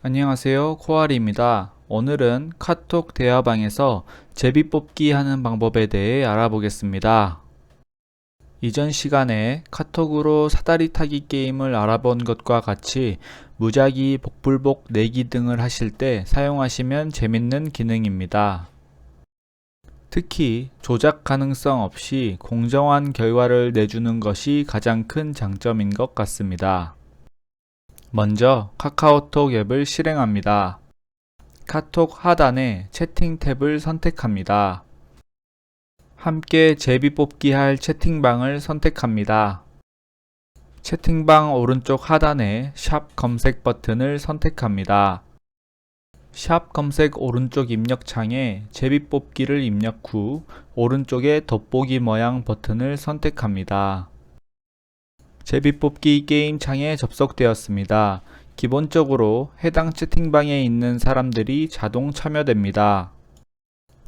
안녕하세요. 코알입니다. 오늘은 카톡 대화방에서 제비 뽑기 하는 방법에 대해 알아보겠습니다. 이전 시간에 카톡으로 사다리 타기 게임을 알아본 것과 같이 무작위, 복불복, 내기 등을 하실 때 사용하시면 재밌는 기능입니다. 특히 조작 가능성 없이 공정한 결과를 내주는 것이 가장 큰 장점인 것 같습니다. 먼저 카카오톡 앱을 실행합니다. 카톡 하단에 채팅 탭을 선택합니다. 함께 제비 뽑기 할 채팅방을 선택합니다. 채팅방 오른쪽 하단에 샵 검색 버튼을 선택합니다. 샵 검색 오른쪽 입력창에 제비 뽑기를 입력 후 오른쪽에 돋보기 모양 버튼을 선택합니다. 제비뽑기 게임 창에 접속되었습니다. 기본적으로 해당 채팅방에 있는 사람들이 자동 참여됩니다.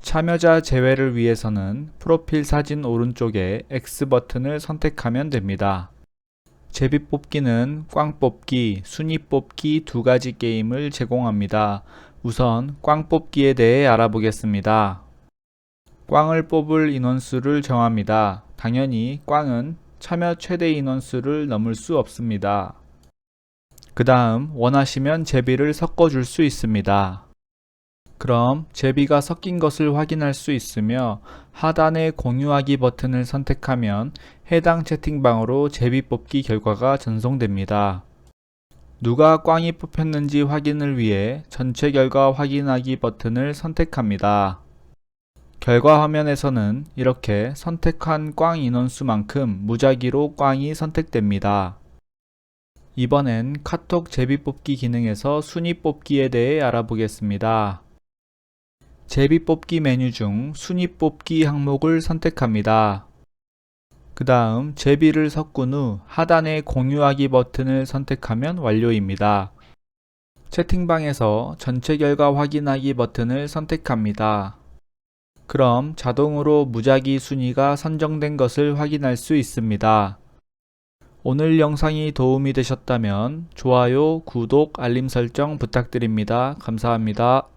참여자 제외를 위해서는 프로필 사진 오른쪽에 X 버튼을 선택하면 됩니다. 제비뽑기는 꽝뽑기, 순위뽑기 두 가지 게임을 제공합니다. 우선 꽝뽑기에 대해 알아보겠습니다. 꽝을 뽑을 인원수를 정합니다. 당연히 꽝은 참여 최대 인원수를 넘을 수 없습니다. 그 다음 원하시면 제비를 섞어 줄 수 있습니다. 그럼 제비가 섞인 것을 확인할 수 있으며 하단의 공유하기 버튼을 선택하면 해당 채팅방으로 제비 뽑기 결과가 전송됩니다. 누가 꽝이 뽑혔는지 확인을 위해 전체 결과 확인하기 버튼을 선택합니다. 결과 화면에서는 이렇게 선택한 꽝 인원수만큼 무작위로 꽝이 선택됩니다. 이번엔 카톡 제비 뽑기 기능에서 순위 뽑기에 대해 알아보겠습니다. 제비 뽑기 메뉴 중 순위 뽑기 항목을 선택합니다. 그 다음 제비를 섞은 후 하단의 공유하기 버튼을 선택하면 완료입니다. 채팅방에서 전체 결과 확인하기 버튼을 선택합니다. 그럼 자동으로 무작위 순위가 선정된 것을 확인할 수 있습니다. 오늘 영상이 도움이 되셨다면 좋아요, 구독, 알림 설정 부탁드립니다. 감사합니다.